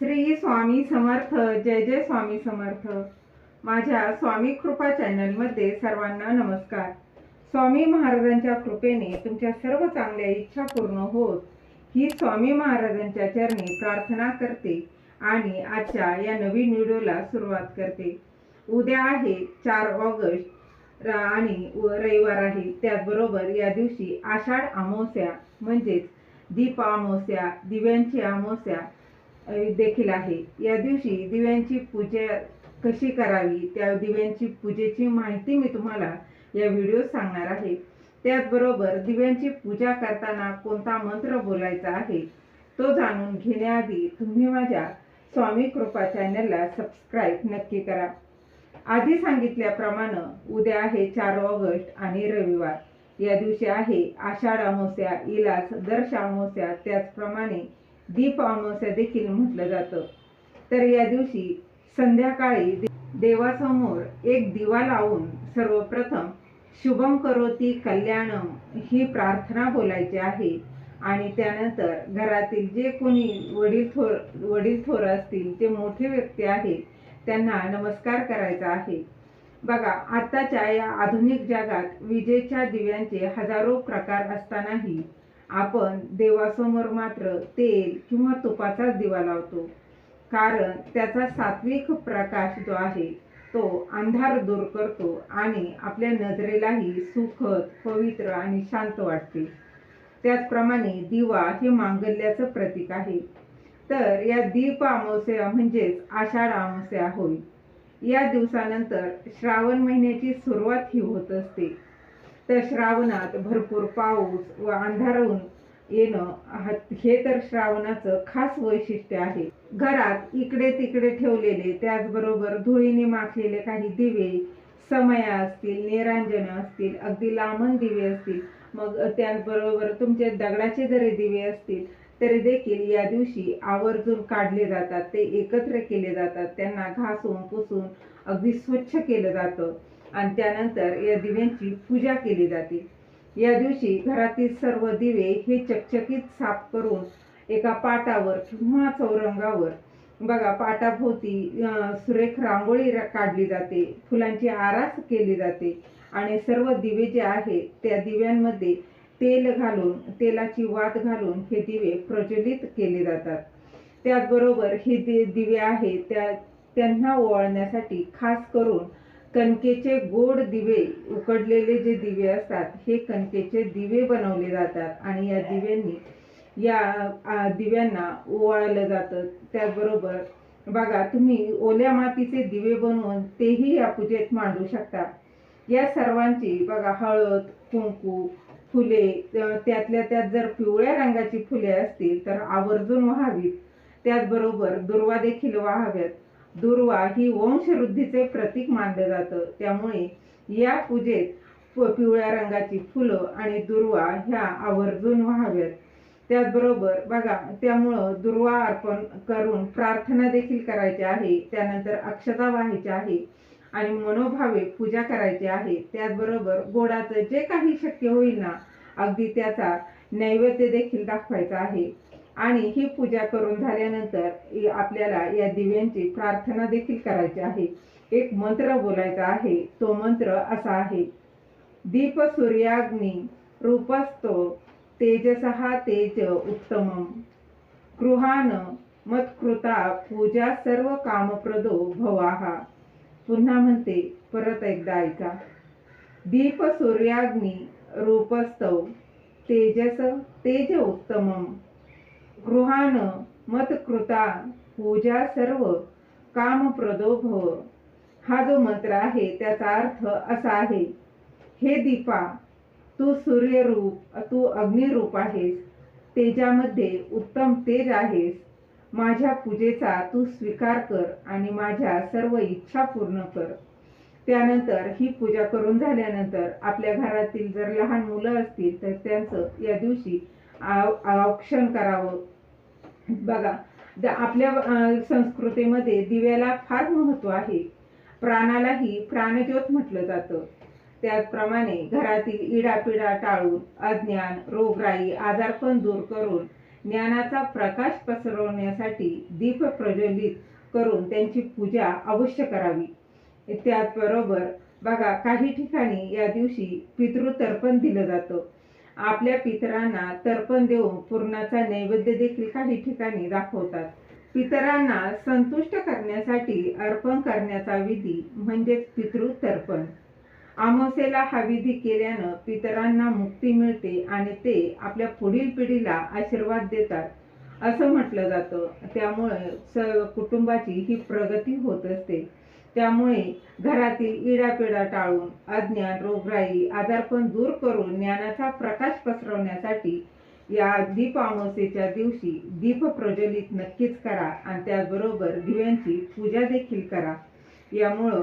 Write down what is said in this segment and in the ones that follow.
श्री स्वामी समर्थ जय जय स्वामी समर्थ. माझ्या स्वामी कृपा चॅनलमध्ये सर्वांना नमस्कार. स्वामी महाराजांच्या कृपेने तुमच्या सर्व चांगल्या इच्छा पूर्ण होत ही स्वामी महाराजांच्या चरणी प्रार्थना करते आणि आजच्या या नवीन व्हिडिओला सुरुवात करते. उद्या आहे चार ऑगस्ट आणि व- रविवार आहे. त्याचबरोबर या दिवशी आषाढ अमावस्या म्हणजेच दीप अमावस्या दिव्यांची अमावस्या देखील आहे. या दिवशी दिव्यांची पूजा कशी करावी त्या दिव्यांची पूजेची माहिती मी तुम्हाला या व्हिडिओ सांगणार आहे. त्याचबरोबर दिव्यांची पूजा करताना कोणता मंत्र बोलायचा आहे तो जाणून घेण्याआधी तुम्ही माझ्या स्वामी कृपा चॅनलला सबस्क्राईब नक्की करा. आधी सांगितल्याप्रमाणे उद्या आहे चार ऑगस्ट आणि रविवार. या दिवशी आहे आषाढ अमावस्या इलास दर्श अमावस्या त्याचप्रमाणे दीप अमावस्या देखील म्हटलं जातं. तर या दिवशी संध्याकाळी देवासमोर एक दिवा लावून सर्वप्रथम शुभम करोती कल्याणम ही प्रार्थना बोलायची आहे. आणि त्यानंतर घरातील जे कोणी वडील थोर वडील थोर असतील जे मोठे व्यक्ती आहेत त्यांना नमस्कार करायचा आहे. बघा आत्ताच्या या आधुनिक जगात विजेच्या दिव्यांचे हजारो प्रकार असतानाही आपण देवासमोर मात्र तेल किंवा तुपाचाच दिवा लावतो. कारण त्याचा सात्विक प्रकाश जो आहे तो अंधार दूर करतो आणि आपल्या नजरेलाही सुखद पवित्र आणि शांत वाटते. त्याचप्रमाणे दिवा हे मांगल्याचं प्रतीक आहे. तर या दीप अमावस्या म्हणजेच आषाढ अमावस्या होय. या दिवसानंतर श्रावण महिन्याची सुरुवात ही होत असते. तर श्रावणात भरपूर पाऊस व अंधारून येणं हे तर श्रावणाचं खास वैशिष्ट्य आहे. घरात इकडे तिकडे ठेवलेले त्याचबरोबर धुळीने माखलेले काही दिवे समया असतील निरांजन असतील अगदी लांबण दिवे असतील मग त्याचबरोबर तुमचे दगडाचे जरी दिवे असतील तरी देखील या दिवशी आवर्जून काढले जातात ते एकत्र केले जातात त्यांना घासून पुसून अगदी स्वच्छ केलं जातं. आणि त्यानंतर या दिव्यांची पूजा केली जाते. या दिवशी घरातील सर्व दिवे हे चकचकीत साफ करून एका पाटावर किंवा चौरंगावर बघा पाटाभोवती सुरेख रांगोळी काढली जाते फुलांची आरास केली जाते आणि सर्व दिवे जे आहेत त्या दिव्यांमध्ये तेल घालून तेलाची वात घालून हे दिवे प्रज्वलित केले जातात. त्याचबरोबर हे दि दिवे आहेत त्या त्यांना ओवाळण्यासाठी खास करून कणकेचे गोड दिवे उकडलेले जे दिवे असतात हे कणकेचे दिवे बनवले जातात आणि या दिव्यांनी या दिव्यांना ओवाळलं जातं. त्याचबरोबर बघा तुम्ही ओल्या मातीचे दिवे बनवून तेही या पूजेत मांडू शकता. या सर्वांची बघा हळद कुंकू फुले त्यातल्या त्यात जर पिवळ्या रंगाची फुले असतील तर आवर्जून व्हावीत. त्याचबरोबर दुर्वा देखील व्हाव्यात. दुर्वा ही वंशवृद्धीचे प्रतीक मानलं जातं. त्यामुळे या पूजेत पिवळ्या रंगाची फुलं आणि दुर्वा ह्या आवर्जून व्हाव्यात. त्याचबरोबर बघा त्यामुळं दुर्वा अर्पण करून प्रार्थना देखील करायची आहे. त्यानंतर अक्षता व्हायची आहे आणि मनोभावे पूजा करायची आहे. त्याचबरोबर गोडाचं जे काही शक्य होईल ना अगदी त्याचा नैवेद्य देखील दाखवायचा आहे. आणि ही पूजा करून झाल्यानंतर आपल्याला या दिव्यांची प्रार्थना देखील करायची आहे. एक मंत्र बोलायचा आहे. तो मंत्र असा आहे. दीप सूर्याग्नी रूपस्तो तेजसहा तेज उत्तमम. गृहान मत्कृता पूजा सर्व कामप्रदो भवाहा पुन्हा म्हणते परत एकदा ऐका. दीप सूर्याग्नी रूपस्तव तेजस तेज उत्तमम. गृहान मतकृता पूजा सर्व कामप्रदो भव. हा जो मंत्र आहे त्याचा अर्थ असा आहे हे दीपा तू सूर्यरूप तू अग्निरूप आहेस. तेजामध्ये उत्तम तेज आहेस. माझ्या पूजेचा तू स्वीकार कर आणि माझ्या सर्व इच्छा पूर्ण कर. त्यानंतर ही पूजा करून झाल्यानंतर आपल्या घरातील जर लहान मुलं असतील तर त्यांचं या दिवशी आव- औक्षण करावं. बघा द- आपल्या संस्कृतीमध्ये दिव्याला फार महत्त्व आहे. प्राणालाही प्राणज्योत म्हटलं जातं. त्याचप्रमाणे घरातील इडापिडा टाळून अज्ञान रोगराई आजारपण दूर करून ज्ञानाचा प्रकाश पसरवण्यासाठी दीप प्रज्वलित करून त्यांची पूजा अवश्य करावी. त्याचबरोबर बघा काही ठिकाणी या दिवशी पितृतर्पण दिलं जातं. आपल्या पितरांना तर्पण देऊन पूर्णाचा नैवेद्य देखील काही ठिकाणी दाखवतात. पितरांना संतुष्ट करण्यासाठी अर्पण करण्याचा विधी म्हणजेच पितृतर्पण. अमावस्येला हा विधी केल्यानं पितरांना मुक्ती मिळते आणि ते आपल्या पुढील पिढीला आशीर्वाद देतात. असं म्हटलं जातं. त्यामुळे स कुटुंबाची ही प्रगती होत असते. त्यामुळे घरातील इडापिडा टाळून अज्ञान रोगराई आजारपण दूर करून ज्ञानाचा प्रकाश पसरवण्यासाठी या दीप अमावस्येच्या दिवशी दीप प्रज्वलित नक्कीच करा आणि त्याचबरोबर दिव्यांची पूजा देखील करा. यामुळं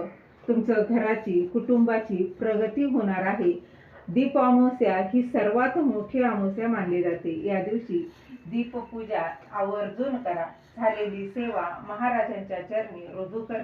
तुमचं घराची कुटुंबाची प्रगती होणार आहे. दीप अमावस्या ही सर्वात मोठी अमावस्या मानली जाते. या दिवशी दीपपूजा आवर्जून करा. झालेली सेवा महाराजांच्या चरणी रुजू करा.